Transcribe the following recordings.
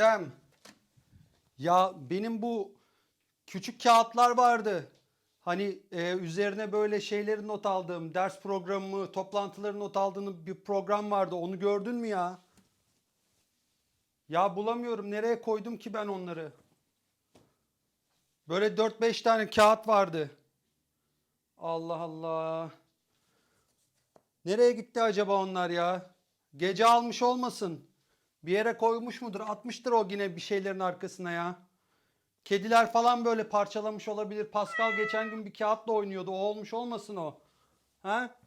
Gizem. Ya benim bu küçük kağıtlar vardı. Hani e, üzerine böyle şeyleri not aldığım, ders programı, toplantıları not aldığım bir program vardı. Onu gördün mü ya? Ya bulamıyorum. Nereye koydum ki ben onları? Böyle 4-5 tane kağıt vardı. Allah Allah. Nereye gitti acaba onlar ya? Gece almış olmasın. Bir yere koymuş mudur? Atmıştır o yine bir şeylerin arkasına ya. Kediler falan böyle parçalamış olabilir. Pascal geçen gün bir kağıtla oynuyordu. O olmuş olmasın o. Ha?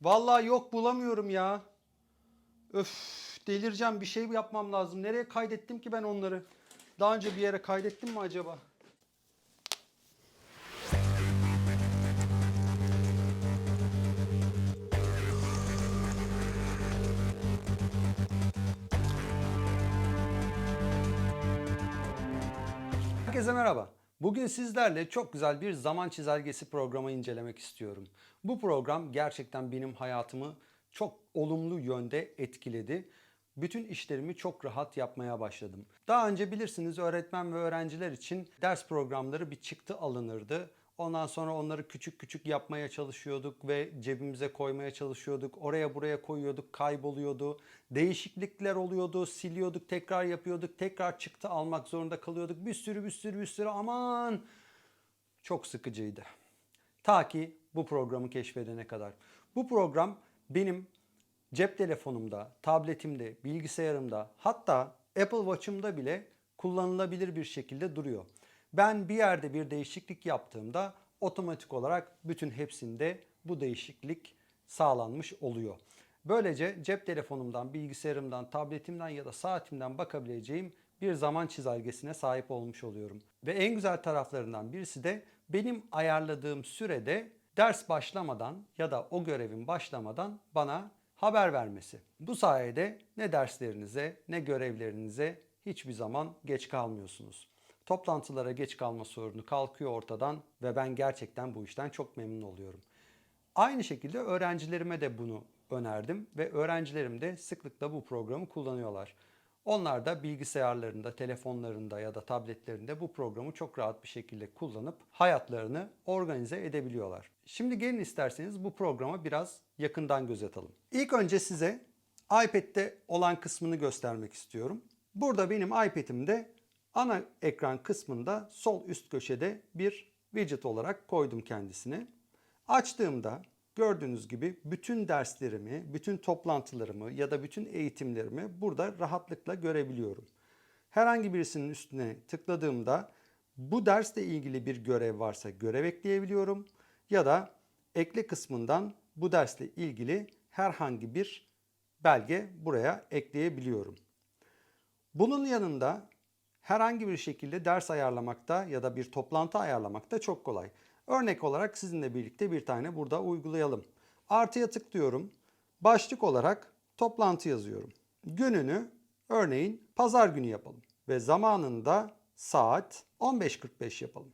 Vallahi yok bulamıyorum ya. Öf delireceğim bir şey yapmam lazım. Nereye kaydettim ki ben onları? Daha önce bir yere kaydettim mi acaba? Herkese merhaba. Bugün sizlerle çok güzel bir zaman çizelgesi programı incelemek istiyorum. Bu program gerçekten benim hayatımı çok olumlu yönde etkiledi. Bütün işlerimi çok rahat yapmaya başladım. Daha önce bilirsiniz öğretmen ve öğrenciler için ders programları bir çıktı alınırdı. Ondan sonra onları küçük küçük yapmaya çalışıyorduk ve cebimize koymaya çalışıyorduk. Oraya buraya koyuyorduk, kayboluyordu. Değişiklikler oluyordu, siliyorduk, tekrar yapıyorduk, tekrar çıktı almak zorunda kalıyorduk. Bir sürü bir sürü bir sürü aman çok sıkıcıydı. Ta ki bu programı keşfedene kadar. Bu program benim cep telefonumda, tabletimde, bilgisayarımda hatta Apple Watch'ımda bile kullanılabilir bir şekilde duruyor. Ben bir yerde bir değişiklik yaptığımda otomatik olarak bütün hepsinde bu değişiklik sağlanmış oluyor. Böylece cep telefonumdan, bilgisayarımdan, tabletimden ya da saatimden bakabileceğim bir zaman çizelgesine sahip olmuş oluyorum. Ve en güzel taraflarından birisi de benim ayarladığım sürede ders başlamadan ya da o görevin başlamadan bana haber vermesi. Bu sayede ne derslerinize ne görevlerinize hiçbir zaman geç kalmıyorsunuz. Toplantılara geç kalma sorunu kalkıyor ortadan ve ben gerçekten bu işten çok memnun oluyorum. Aynı şekilde öğrencilerime de bunu önerdim ve öğrencilerim de sıklıkla bu programı kullanıyorlar. Onlar da bilgisayarlarında, telefonlarında ya da tabletlerinde bu programı çok rahat bir şekilde kullanıp hayatlarını organize edebiliyorlar. Şimdi gelin isterseniz bu programa biraz yakından göz atalım. İlk önce size iPad'de olan kısmını göstermek istiyorum. Burada benim iPad'imde ana ekran kısmında sol üst köşede bir widget olarak koydum kendisini. Açtığımda gördüğünüz gibi bütün derslerimi, bütün toplantılarımı ya da bütün eğitimlerimi burada rahatlıkla görebiliyorum. Herhangi birisinin üstüne tıkladığımda bu dersle ilgili bir görev varsa görev ekleyebiliyorum ya da ekle kısmından bu dersle ilgili herhangi bir belge buraya ekleyebiliyorum. Bunun yanında herhangi bir şekilde ders ayarlamakta ya da bir toplantı ayarlamakta çok kolay. Örnek olarak sizinle birlikte bir tane burada uygulayalım. Artıya tıklıyorum. Başlık olarak toplantı yazıyorum. Gününü örneğin pazar günü yapalım ve zamanında saat 15.45 yapalım.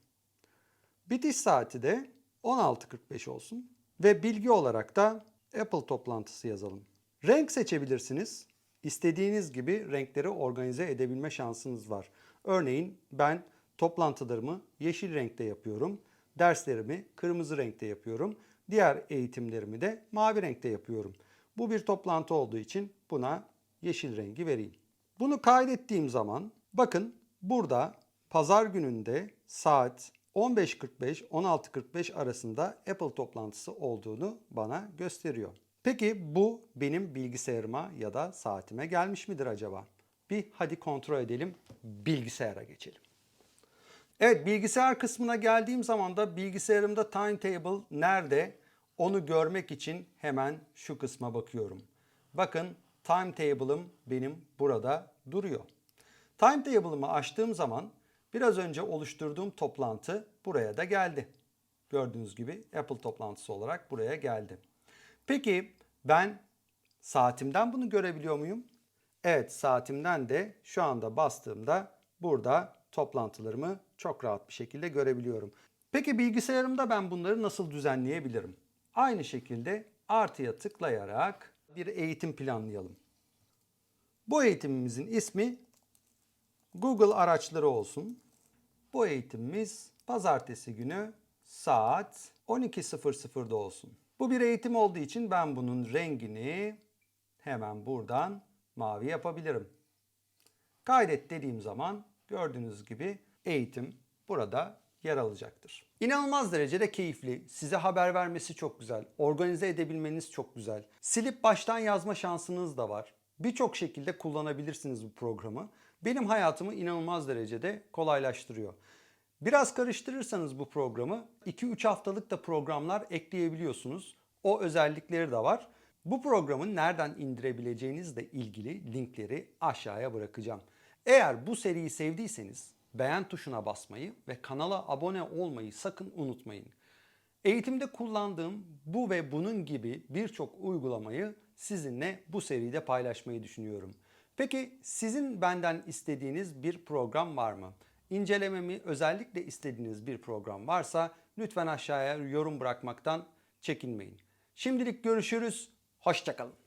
Bitiş saati de 16.45 olsun ve bilgi olarak da Apple toplantısı yazalım. Renk seçebilirsiniz. İstediğiniz gibi renkleri organize edebilme şansınız var. Örneğin ben toplantılarımı yeşil renkte yapıyorum. Derslerimi kırmızı renkte yapıyorum. Diğer eğitimlerimi de mavi renkte yapıyorum. Bu bir toplantı olduğu için buna yeşil rengi vereyim. Bunu kaydettiğim zaman bakın burada pazar gününde saat 15.45-16.45 arasında Apple toplantısı olduğunu bana gösteriyor. Peki bu benim bilgisayarıma ya da saatime gelmiş midir acaba? Bir hadi kontrol edelim. Bilgisayara geçelim. Evet bilgisayar kısmına geldiğim zaman da bilgisayarımda timetable nerede onu görmek için hemen şu kısma bakıyorum. Bakın timetable'ım benim burada duruyor. Timetable'ımı açtığım zaman biraz önce oluşturduğum toplantı buraya da geldi. Gördüğünüz gibi Apple toplantısı olarak buraya geldi. Peki ben saatimden bunu görebiliyor muyum? Evet saatimden de şu anda bastığımda burada toplantılarımı çok rahat bir şekilde görebiliyorum. Peki bilgisayarımda ben bunları nasıl düzenleyebilirim? Aynı şekilde artıya tıklayarak bir eğitim planlayalım. Bu eğitimimizin ismi Google araçları olsun. Bu eğitimimiz pazartesi günü saat 12.00'da olsun. Bu bir eğitim olduğu için ben bunun rengini hemen buradan mavi yapabilirim. Kaydet dediğim zaman gördüğünüz gibi eğitim burada yer alacaktır. İnanılmaz derecede keyifli. Size haber vermesi çok güzel. Organize edebilmeniz çok güzel. Silip baştan yazma şansınız da var. Birçok şekilde kullanabilirsiniz bu programı. Benim hayatımı inanılmaz derecede kolaylaştırıyor. Biraz karıştırırsanız bu programı 2-3 haftalık da programlar ekleyebiliyorsunuz. O özellikleri de var. Bu programı nereden indirebileceğinizle ilgili linkleri aşağıya bırakacağım. Eğer bu seriyi sevdiyseniz beğen tuşuna basmayı ve kanala abone olmayı sakın unutmayın. Eğitimde kullandığım bu ve bunun gibi birçok uygulamayı sizinle bu seride paylaşmayı düşünüyorum. Peki sizin benden istediğiniz bir program var mı? İncelememi özellikle istediğiniz bir program varsa lütfen aşağıya yorum bırakmaktan çekinmeyin. Şimdilik görüşürüz. Hoşçakalın.